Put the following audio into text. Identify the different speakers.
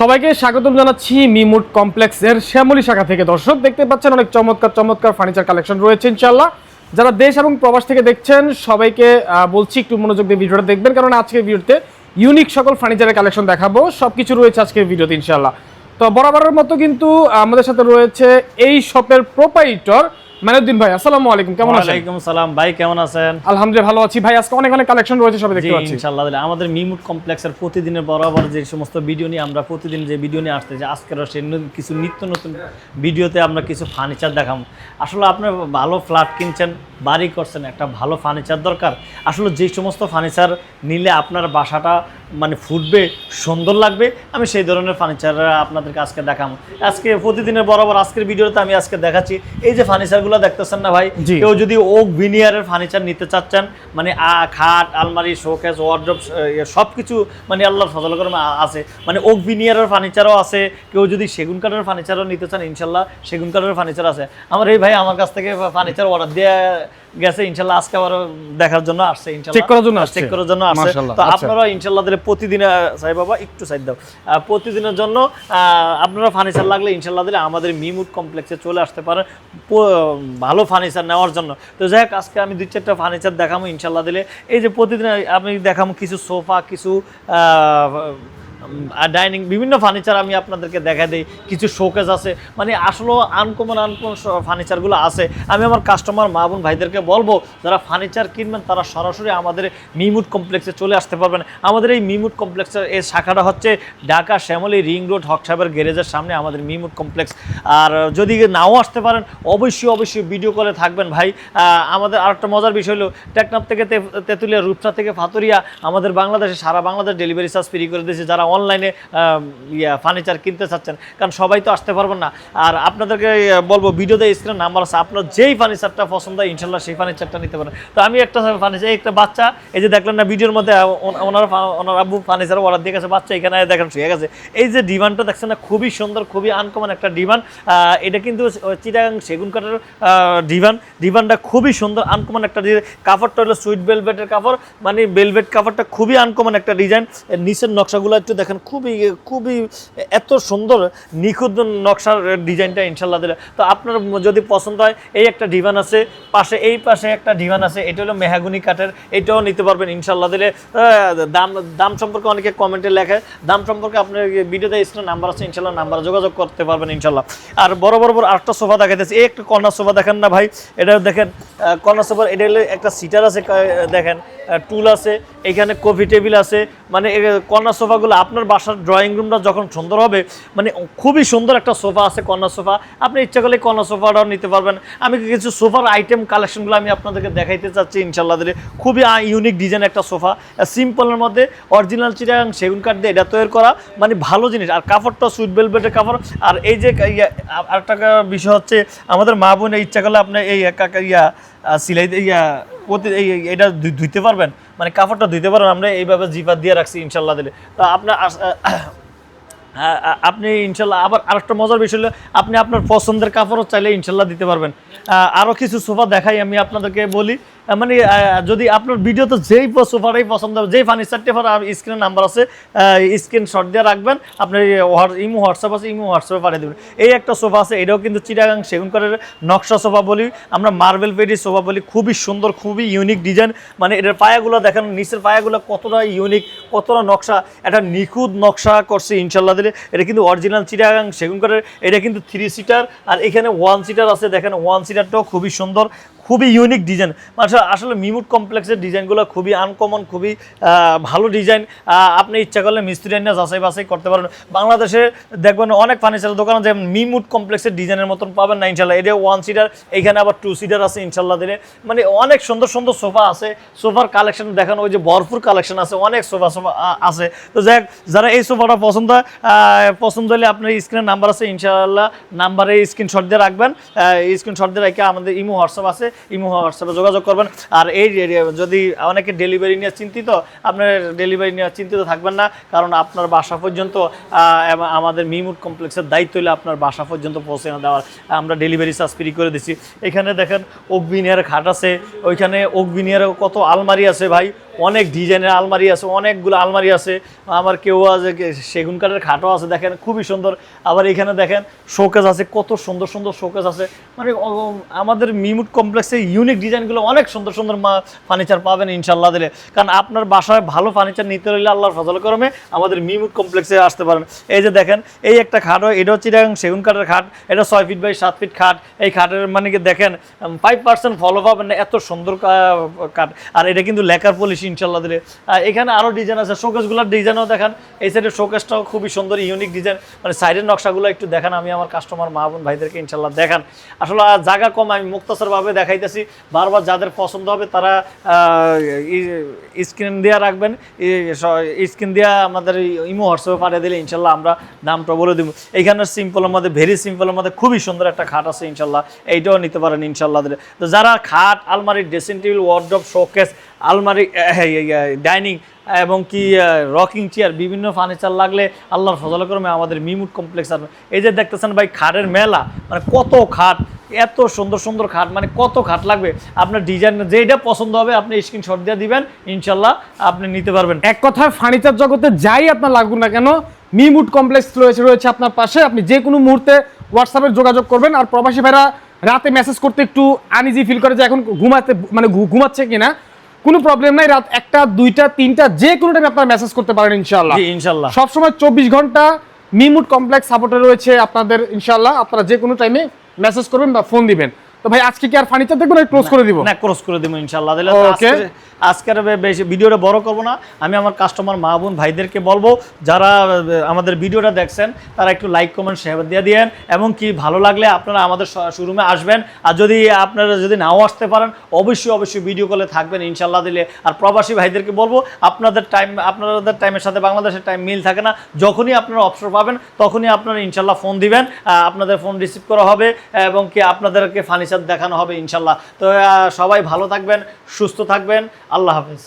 Speaker 1: সবাইকে স্বাগতম জানাচ্ছি মিমুড কমপ্লেক্সের শ্যামলী শাখা থেকে। দর্শক, দেখতে পাচ্ছেন অনেক চমৎকার চমৎকার ফার্নিচার কালেকশন রয়েছে ইনশাল্লাহ যারা দেশ এবং প্রবাস থেকে দেখছেন, সবাইকে বলছি একটু মনোযোগ দিয়ে ভিডিওটা দেখবেন, কারণ আজকের ভিডিওতে ইউনিক সকল ফার্নিচারের কালেকশন দেখাবো। সব কিছু রয়েছে আজকের ভিডিওতে ইনশাল্লাহ তো বরাবরের মতো কিন্তু আমাদের সাথে রয়েছে এই শপের প্রোপাইটর মানুদ্দিন ভাই আসসালামু আলাইকুম কেমন আছেন?
Speaker 2: ওয়ালাইকুম সালাম ভাই কেমন আছেন?
Speaker 1: আলহামদুলিল্লাহ ভালো আছি। ভাই আজকে অনেক অনেক কালেকশন রয়েছে সবাই দেখতে পাচ্ছি।
Speaker 2: ইনশাআল্লাহ আমাদের মিমুট কমপ্লেক্সের প্রতিদিনের বরাবর যে সমস্ত ভিডিও নিয়ে আমরা প্রতিদিন যে ভিডিও নিয়ে আসতে যে আজকের সে কিছু নিত্য নতুন ভিডিওতে আমরা কিছু ফার্নিচার দেখাম আসলে আপনি ভালো ফ্ল্যাট কিনছেন বাড়ি করছেন একটা ভালো ফার্নিচার দরকার। আসলে যে সমস্ত ফার্নিচার নিলে আপনার বাসাটা মানে ফুটবে সুন্দর লাগবে আমি সেই ধরনের ফার্নিচার আপনাদেরকে আজকে দেখাম আজকে প্রতিদিনের বরাবর আজকের ভিডিওতে আমি আজকে দেখাচ্ছি এই যে ফার্নিচারগুলো দেখতেছেন না ভাই কেউ যদি ওক ভিনিয়ারের ফার্নিচার নিতে চাচ্ছেন মানে খাট আলমারি শোকেস ওয়ার্ড্রপ সব কিছু মানে আল্লাহর ফজল করে আছে। মানে ওক ভিনিয়ারের ফার্নিচারও আছে কেউ যদি সেগুন কাঠের ফার্নিচারও নিতে চান ইনশাল্লাহ সেগুন কাঠের ফার্নিচার আছে। আমার এই ভাই আমার কাছ থেকে ফার্নিচার অর্ডার দিয়ে গেছে ইনশাল্লাহ আজকে আবার দেখার জন্য আসছে ইনশাল্লাহ।
Speaker 1: Check করার জন্য
Speaker 2: চেক করার জন্য আসছে। তো
Speaker 1: আচ্ছা।
Speaker 2: আপনারা ইনশাল্লাহ দিলে প্রতিদিন সাই বাবা একটু সাইড দাও। প্রতিদিনের জন্য আপনারা ফার্নিচার লাগলে ইনশাল্লাহ দিলে আমাদের মিমুড কমপ্লেক্সে চলে আসতে পারেন। ভালো ফার্নিচার নেওয়ার জন্য। তো যাই হোক আজকে আমি দুই চারটা ফার্নিচার দেখাবো ইনশাল্লাহ দিলে এই যে প্রতিদিন আমি দেখাবো কিছু সোফা কিছু ডাইনিং বিভিন্ন ফার্নিচার আমি আপনাদেরকে দেখা দিই। কিছু শোকেজ আছে। মানে আসলে আনকমন আনকমন ফার্নিচারগুলো আছে। আমি আমার কাস্টমার মা বোন ভাইদেরকে বলব, যারা ফার্নিচার কিনবেন, তারা সরাসরি আমাদের মিমুড কমপ্লেক্সে চলে আসতে পারবেন। আমাদের এই মিমুড কমপ্লেক্সের এই শাখাটা হচ্ছে ঢাকা শ্যামলী রিং রোড, হক সাহেবের গ্যারেজের সামনে আমাদের মিমুড কমপ্লেক্স আর যদি নাও আসতে পারেন, অবশ্যই অবশ্যই ভিডিও কলে থাকবেন ভাই। আমাদের আরেকটা মজার বিষয় হলো, টেকনাফ থেকে তেঁতুলিয়া, রূপসা থেকে ফাতুরিয়া, আমাদের বাংলাদেশে, সারা বাংলাদেশ ডেলিভারি চার্জ ফ্রি করে দিয়েছে। যারা অনলাইনে ফার্নিচার কিনতে চাচ্ছেন। কারণ সবাই তো আসতে পারবেন না। আর আপনাদেরকে বলব ভিডিওতে স্ক্রিনে নাম্বার আছে। আপনার যেই ফার্নিচারটা পছন্দ হয় ইনশাল্লাহ সেই ফার্নিচারটা নিতে পারেন। তো আমি একটা ফার্নিচার একটা বাচ্চা, এই যে দেখলেন না ভিডিওর মধ্যে ওনার ওনার আব্বু ফার্নিচার অর্ডার দিয়ে গেছে। বাচ্চা এখানে দেখেন, শুয়ে গেছে। এই যে ডিমান্ডটা দেখছেন না, খুবই সুন্দর, খুবই আনকমন একটা ডিমান্ড। এটা কিন্তু চিটাগাং সেগুন কাঠের ডিভান ডিভানটা খুবই সুন্দর আনকমন একটা কাপড়টা হলো সুইট বেলভেটের কাপড়। মানে বেলভেট কাপড়টা খুবই আনকমন একটা ডিজাইন নিচের নকশাগুলো একটু দেখেন খুবই খুবই এত সুন্দর নিখুঁত নকশার ডিজাইনটা ইনশাল্লাহ দিলে। তো আপনার যদি পছন্দ হয়, এই একটা ডিভান আছে, পাশে, এই পাশে একটা ডিভান আছে, এটা হলো মেহাগুনি কাঠের, এটাও নিতে পারবেন ইনশাল্লাহ দিলে। দাম দাম সম্পর্কে অনেকে কমেন্টে লেখে। দাম সম্পর্কে আপনার ভিডিওতে স্ক্রিন নাম্বার আছে ইনশাল্লাহ নাম্বার যোগাযোগ করতে পারবেন ইনশাল্লাহ আর বড় বড় বড় আটটা সোফা দেখাইতেছে। এই একটা কর্নার সোফা দেখেন না ভাই, এটা দেখেন কর্নার সোফার, এটা হলো একটা সিটার আছে দেখেন টুল আছে, এখানে কফি টেবিল আছে মানে কর্নার সোফাগুলো আপনার বাসার ড্রয়িং রুমটা যখন সুন্দর হবে মানে খুবই সুন্দর একটা সোফা আছে, কর্নার সোফা। আপনি ইচ্ছা করলে কর্নার সোফাটাও নিতে পারবেন। আমি কিছু সোফার আইটেম কালেকশনগুলো আমি আপনাদেরকে দেখাইতে চাচ্ছি ইনশাল্লাহ দিলে খুবই ইউনিক ডিজাইন একটা সোফা। সিম্পলের মধ্যে অরিজিনাল চিটাগাং সেগুন কাঠ দিয়ে এটা তৈরি করা মানে ভালো জিনিস। আর কাপড়টা সুইট বেলভেটের কাপড়। আর এই যে আরেকটা বিষয় হচ্ছে, আমাদের মা বোন ইচ্ছা করলে আপনি এই একা ইয়া সিলাই প্রতি এটা ধুই- ধুইতে পারবেন? মানে কাপড়টা ধুইতে পারবেন, আমরা এইভাবে জিপার দিয়ে রাখছি ইনশাল্লাহ দিলে। তো আপনার আপনি ইনশাল্লাহ আবার আরেকটা মজার বিষয় হলো, আপনি আপনার পছন্দের কাপড়ও চাইলে ইনশাল্লাহ দিতে পারবেন। আরও কিছু সোফা দেখাই আমি আপনাদেরকে বলি। মানে যদি আপনার ভিডিওতে যেই সোফাটাই পছন্দ হবে যেই ফার্নিচারটি স্ক্রিনের নাম্বার আছে স্ক্রিন শট দিয়ে রাখবেন, আপনার ইমো হোয়াটসঅ্যাপ আছে, ইমো হোয়াটসঅ্যাপে পাঠিয়ে দেবেন। এই একটা সোফা আছে, এটাও কিন্তু চিটাগাং সেগুন কাঠের নকশা সোফা বলি। আমরা মার্বেল পেডি সোফা বলি, খুবই সুন্দর, খুবই ইউনিক ডিজাইন মানে এটার পায়াগুলো দেখেন, নিচের পায়াগুলো কতটা ইউনিক কতটা নকশা, একটা নিখুঁত নকশা করছে ইনশাল্লাহ দিলে। এটা কিন্তু অরিজিনাল চিটাগাং সেগুন কাঠের এটা কিন্তু থ্রি সিটার আর এখানে ওয়ান সিটার আছে, দেখেন ওয়ান সিটারটাও খুবই সুন্দর। খুবই ইউনিক ডিজাইন মানে আসলে মিমুট কমপ্লেক্সের ডিজাইনগুলো খুবই আনকমন খুবই ভালো ডিজাইন আপনি ইচ্ছা করলে মিস্ত্রি এনে যাচাই বাছাই করতে পারেন। বাংলাদেশে দেখবেন অনেক ফার্নিচার দোকান আছে মিমুট কমপ্লেক্সের ডিজাইনের মতন পাবেন না ইনশাল্লাহ এটা ওয়ান সিটার এখানে আবার টু সিটার আছে ইনশাল্লাহ দিলে মানে অনেক সুন্দর সুন্দর সোফা আছে। সোফার কালেকশন দেখানো, ওই যে ভরপুর কালেকশন আছে, অনেক সোফা সোফা আছে। তো যাই যারা এই সোফাটা পছন্দ পছন্দ হলে আপনার স্ক্রিনের নাম্বার আছে ইনশাল্লাহ নাম্বারে স্ক্রিনশট দিয়ে রাখবেন। স্ক্রিনশট দিয়ে রেখে আমাদের ইমো হোয়াটসঅ্যাপ আছে। ইমো, হোয়াটসঅ্যাপে যোগাযোগ করবেন। আর এই যদি অনেকে ডেলিভারি নিয়ে চিন্তিত, আপনার ডেলিভারি নিয়ে চিন্তিত থাকবেন না, কারণ আপনার বাসা পর্যন্ত আমাদের মিমুট কমপ্লেক্সের দায়িত্ব হলে আপনার বাসা পর্যন্ত পৌঁছে না দেওয়ার। আমরা ডেলিভারি চার্জ ফ্রি করে দিচ্ছি এখানে দেখেন অগ্বিনিয়ার ঘাট খাট আছে। ওইখানে ওক কত আলমারি আছে ভাই? অনেক ডিজাইনের আলমারি আছে, অনেকগুলো আলমারি আছে। আমার কেউ আছে সেগুন কাঠের খাটও আছে, দেখেন, খুবই সুন্দর। আবার এখানে দেখেন শোকেস আছে, কত সুন্দর সুন্দর শোকেস আছে। মানে আমাদের মিমুট কমপ্লেক্সে ইউনিক ডিজাইনগুলো অনেক সুন্দর সুন্দর ফার্নিচার পাবেন ইনশাল্লাহ দিলে। কারণ আপনার বাসায় ভালো ফার্নিচার নিতে হলে আল্লাহর ফজল করমে আমাদের মিমুট কমপ্লেক্সে আসতে পারেন। এই যে দেখেন, এই একটা খাট হয়, এটা হচ্ছে সেগুন কাঠের খাট, এটা ছয় ফিট বাই সাত ফিট খাট। এই খাটের মানে কি, দেখেন ফাইভ পার্সেন্ট ফলো পাবেন এত সুন্দর কাঠ। আর এটা কিন্তু লেকার পলিশ ইনশাল্লাহ দিলে। এখানে আরও ডিজাইন আছে শোকেসগুলোর ডিজাইনও দেখান। এই সাইডের শোকেসটাও খুবই সুন্দর ইউনিক ডিজাইন মানে সাইডের নকশাগুলো একটু দেখান, আমি আমার কাস্টমার মা বোন ভাইদেরকে ইনশাল্লাহ দেখান। আসলে জায়গা কম, আমি মুক্তাসরভাবে দেখাইতেছি। বারবার যাদের পছন্দ হবে তারা স্ক্রিন দেওয়া রাখবেন। স্ক্রিন দেওয়া আমাদের ইমো হোয়াটসঅ্যাপে পাঠিয়ে দিলে ইনশাল্লাহ আমরা দামটা বলে দেবো। এইখানে সিম্পলের মধ্যে ভেরি সিম্পলের মধ্যে খুবই সুন্দর একটা খাট আছে ইনশাল্লাহ এইটাও নিতে পারেন ইনশাল্লাহ দিলে। তো যারা খাট, আলমারি ড্রেসিং টেবিল ওয়ার্ড্রপ শোকেস আলমারি ডাইনিং এবং কি রকিং চেয়ার, বিভিন্ন ফার্নিচার লাগলে আল্লাহর ফজল করমে আমাদের মিমুট কমপ্লেক্স আছে এই যে দেখতেছেন ভাই খাটের মেলা মানে কত খাট, এত সুন্দর সুন্দর খাট মানে কত খাট লাগবে। আপনার ডিজাইন যেটা পছন্দ হবে, আপনি স্ক্রিনশট দিয়ে দিবেন ইনশাল্লাহ আপনি নিতে পারবেন।
Speaker 1: এক কথায় ফার্নিচার জগতে যাই আপনার লাগুক না কেন মিমুড কমপ্লেক্স রয়েছে রয়েছে আপনার পাশে। আপনি যে কোনো মুহূর্তে হোয়াটসঅ্যাপে যোগাযোগ করবেন। আর প্রবাসী ভাইরা রাতে মেসেজ করতে একটু আনইজি ফিল করে যে এখন ঘুমাতে মানে ঘুমাচ্ছে কিনা। কোনো প্রবলেম নাই রাত একটা দুইটা তিনটা যে কোনো টাইমে আপনারা মেসেজ করতে পারেন ইনশাল্লাহ
Speaker 2: ইনশাল্লাহ
Speaker 1: সবসময় চব্বিশ ঘণ্টা মিমুট কমপ্লেক্স সাপোর্টে রয়েছে আপনাদের ইনশাল্লাহ আপনারা যে কোনো টাইমে মেসেজ করবেন বা ফোন দিবেন। ভাই আজকে কি আর ফার্নিচার দেখব না ক্লোজ করে দিব?
Speaker 2: না ক্রস করে দেবো ইনশাল্লাহ দিলে
Speaker 1: Okay.
Speaker 2: আজকের বেশি ভিডিওটা বড় করব না। আমি আমার কাস্টমার মা বোন ভাইদেরকে বলব যারা আমাদের ভিডিওটা দেখছেন তারা একটু লাইক কমেন্ট শেয়ার দিয়ে দিয়েন। এবং কি ভালো লাগলে আপনারা আমাদের শোরুমে আসবেন। আর যদি আপনারা যদি নাও আসতে পারেন অবশ্যই অবশ্যই ভিডিও কলে থাকবেন ইনশাল্লাহ দিলে। আর প্রবাসী ভাইদেরকে বলব আপনাদের টাইম আপনাদের টাইমের সাথে বাংলাদেশের টাইম মিল থাকে না। যখনই আপনারা অবসর পাবেন তখনই আপনারা ইনশাল্লাহ ফোন দিবেন। আপনাদের ফোন রিসিভ করা হবে। এবং কি আপনাদেরকে ফার্নিচার দেখানো হবে ইনশাল্লাহ। তো সবাই ভালো থাকবেন সুস্থ থাকবেন। আল্লাহ হাফিজ।